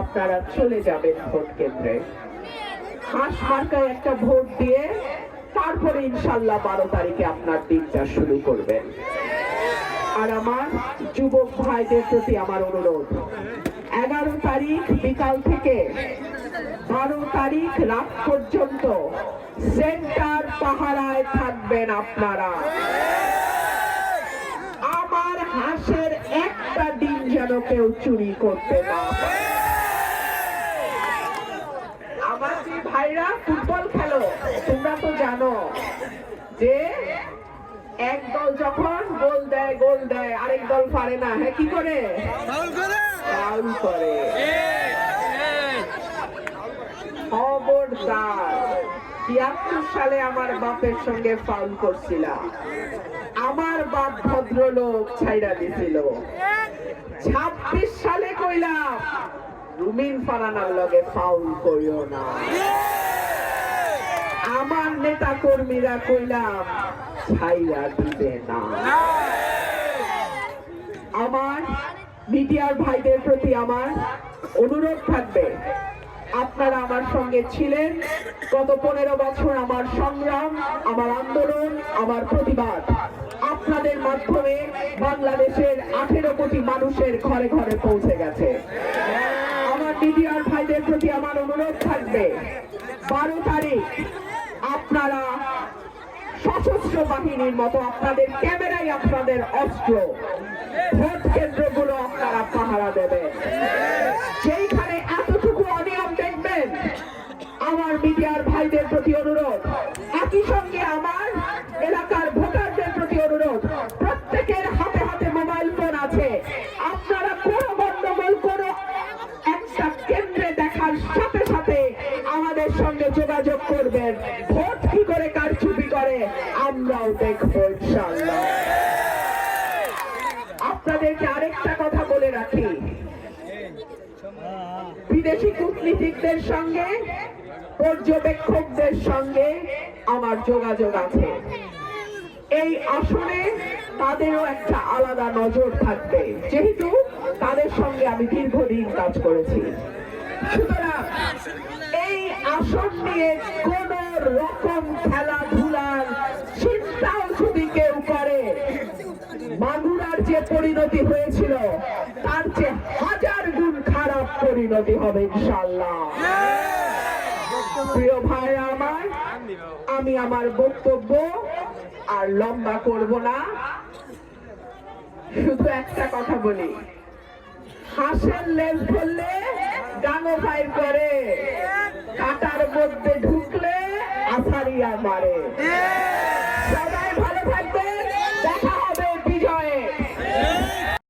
আপনারা চলে যাবেন ভোট কেন্দ্রে। হাঁস মার্কায় একটা ভোট দিয়ে তারপরে ইনশাল্লাহ বারো তারিখে আপনার দিনটা শুরু করবেন। আর আমার যুবক ভাইদের প্রতি আমার অনুরোধ, এগারো তারিখ বিকাল থেকে বারো তারিখ রাত পর্যন্ত সেন্টার পাহারায় থাকবেন আপনারা। আমার হাঁসের একটা ডিম যেন কেউ চুরি করতে না পারে। আমার যে ভাইরা ফুটবল খেলো তোমরা তো জানো যে এক দল যখন গোল দেয় গোল দেয় আরেক দল পারে না। হ্যাঁ কি করে? ফাউল করে। খবরদার। তিয়াত্তর সালে আমার বাপের সঙ্গে ফাউল করছিলাম। আমার বাপ ভদ্রলোক ছাইড়া দিছিল। ছাব্বিশ সালে কইলাম রুমিন ফারানার লগে ফাউল করিও না। আমার নেতা কর্মীরা কইলাম ছাইরা দিবে না। আমার মিডিয়ার ভাইদের প্রতি আমার অনুরোধ থাকবে, আপনারা আমার সঙ্গে ছিলেন। গত পনেরো বছর আমার সংগ্রাম, আমার আন্দোলন, আমার প্রতিবাদ। আপনাদের মাধ্যমে বাংলাদেশের আঠেরো কোটি মানুষের ঘরে ঘরে পৌঁছে গেছে। আমার মিডিয়ার ভাইদের প্রতি আমার অনুরোধ থাকবে, বারো তারিখ আপনারা সশস্ত্র বাহিনীর মতো আপনাদের ক্যামেরাই আপনাদের অস্ত্র। ভোট কেন্দ্রগুলো আপনারা পাহারা দেবেন। যেইখানে এতটুকু অনিয়ম দেখবেন, আমার মিডিয়ার ভাইদের প্রতি অনুরোধ, একই সঙ্গে আমার এলাকার ভোটারদের আমাদের সঙ্গে যোগাযোগ করবেন। ভোট কি করে কারচুপি করে, আমরাও দেখব আপনাদেরকে আরেকটা কথা বলে রাখি। বিদেশি কূটনীতিকদের সঙ্গে, পর্যবেক্ষকদের সঙ্গে আমার যোগাযোগ আছে। এই আসনে তাদেরও একটা আলাদা নজর থাকবে। যেহেতু তাদের সঙ্গে আমি দীর্ঘদিন কাজ করেছি। সুতরাং এই আসন নিয়ে কোন রকম খেলাধুলার চিন্তাও যদি কেউ করে মাগুরার যে পরিণতি হয়েছিল, তার চেয়ে হাজার গুণ খারাপ পরিণতি হবে ইনশাল্লাহ প্রিয় ভাই আমার, আমি আমার বক্তব্য আর লম্বা করব না। শুধু একটা কথা বলি, হাঁসের লেজ ধরলে ফাইল করে। কাটার মধ্যে ঢুকলে আছাড়িয়া মারে।